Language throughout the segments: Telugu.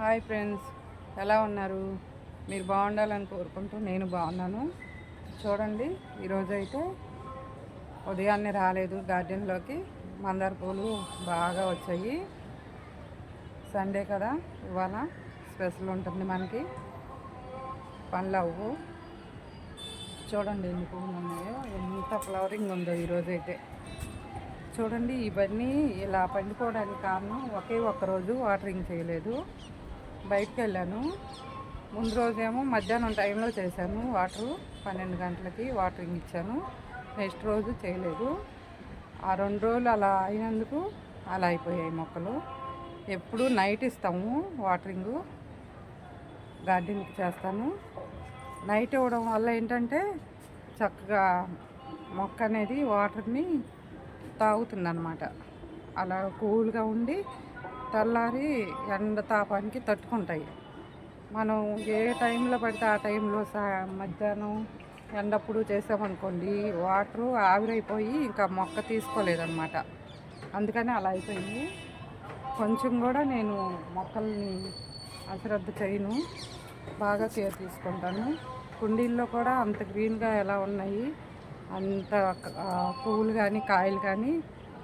హాయ్ ఫ్రెండ్స్ ఎలా ఉన్నారు? మీరు బాగుండాలని కోరుకుంటూ నేను బాగున్నాను. చూడండి ఈరోజు అయితే ఉదయాన్నే రాలేదు గార్డెన్లోకి. మందార పూలు బాగా వచ్చాయి. సండే కదా ఇవాళ స్పెషల్ ఉంటుంది మనకి. పండ్లు అవ్వు చూడండి ఎన్ని పువ్వులు ఉన్నాయో ఎంత ఫ్లవరింగ్ ఉందో ఈరోజు అయితే చూడండి ఇవన్నీ ఇలా పండుకోవడానికి కారణం ఒకే ఒక్క రోజు వాటరింగ్ చేయలేదు. బయటకు వెళ్ళాను ముందు రోజేమో మధ్యాహ్నం టైంలో చేశాను. వాటరు పన్నెండు గంటలకి వాటరింగ్ ఇచ్చాను. నెక్స్ట్ రోజు చేయలేదు. ఆ రెండు రోజులు అలా అయినందుకు అలా అయిపోయాయి మొక్కలు. ఎప్పుడు నైట్ ఇస్తాము వాటరింగు. గార్డెన్కి చేస్తాను. నైట్ ఇవ్వడం వల్ల ఏంటంటే చక్కగా మొక్క అనేది వాటర్ని తాగుతుందన్నమాట. అలా కూల్గా ఉండి తెల్లారి ఎండ తాపానికి తట్టుకుంటాయి. మనం ఏ టైంలో పడితే ఆ టైంలో సా మధ్యాహ్నం ఎండప్పుడు చేసామనుకోండి వాటరు ఆవిరైపోయి ఇంకా మొక్క తీసుకోలేదన్నమాట. అందుకని అలా అయిపోయింది. కొంచెం కూడా నేను మొక్కల్ని అశ్రద్ధ చేయను. బాగా కేర్ తీసుకుంటాను. కుండీల్లో కూడా అంత గ్రీన్గా ఎలా ఉన్నాయి అంత పువ్వులు కానీ కాయలు కానీ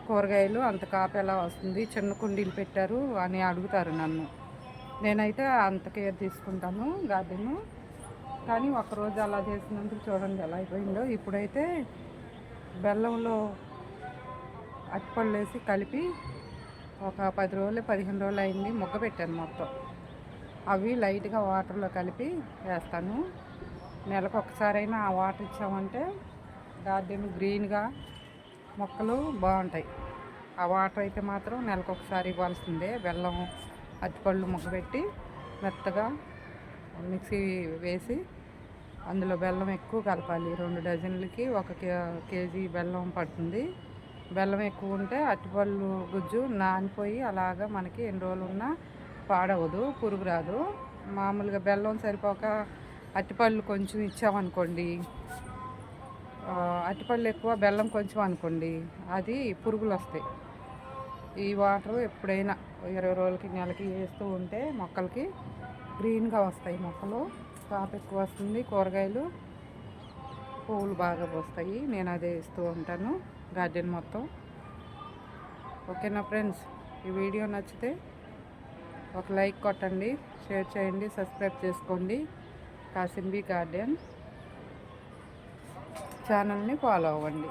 కూరగాయలు అంత కాపు ఎలా వస్తుంది చిన్న కుండీలు పెట్టారు అని అడుగుతారు నన్ను. నేనైతే అంత కేర్ తీసుకుంటాను గార్డెను. కానీ ఒకరోజు అలా చేసినందుకు చూడండి ఎలా అయిపోయిందో. ఇప్పుడైతే బెల్లంలో అట్టిపళ్ళు వేసి కలిపి ఒక పది రోజులు పదిహేను రోజులు అయింది మొగ్గ పెట్టాను మొత్తం. అవి లైట్గా వాటర్లో కలిపి వేస్తాను. నెలకు ఒకసారైనా ఆ వాటర్ ఇచ్చామంటే గార్డెన్ గ్రీన్గా మొక్కలు బాగుంటాయి. ఆ వాటర్ అయితే మాత్రం నెలకు ఒకసారి ఇవ్వాల్సిందే. బెల్లం అరటిపళ్ళు మొగ్గబెట్టి మెత్తగా మిక్సీ వేసి అందులో బెల్లం ఎక్కువ కలపాలి. రెండు డజన్లకి ఒక కేజీ బెల్లం పడుతుంది. బెల్లం ఎక్కువ ఉంటే అరటిపళ్ళు గుజ్జు నానిపోయి అలాగా మనకి ఎన్ని రోజులు ఉన్నా పాడవదు పురుగు రాదు. మామూలుగా బెల్లం సరిపోక అరటిపళ్ళు కొంచెం ఇచ్చామనుకోండి అరటిపళ్ళు ఎక్కువ బెల్లం కొంచెం అనుకోండి. అది పురుగులు వస్తాయి. ఈ వాటర్ ఎప్పుడైనా ఇరవై రోజులకి నెలకి వేస్తూ ఉంటే మొక్కలకి గ్రీన్గా వస్తాయి మొక్కలు. కాపు ఎక్కువ వస్తుంది కూరగాయలు పువ్వులు బాగా పోస్తాయి. నేను అదే ఇస్తూ ఉంటాను గార్డెన్ మొత్తం. ఓకేనా ఫ్రెండ్స్? ఈ వీడియో నచ్చితే ఒక లైక్ కొట్టండి షేర్ చేయండి సబ్స్క్రైబ్ చేసుకోండి. కాసింబీ గార్డెన్. ఛానల్ని ఫాలో అవ్వండి.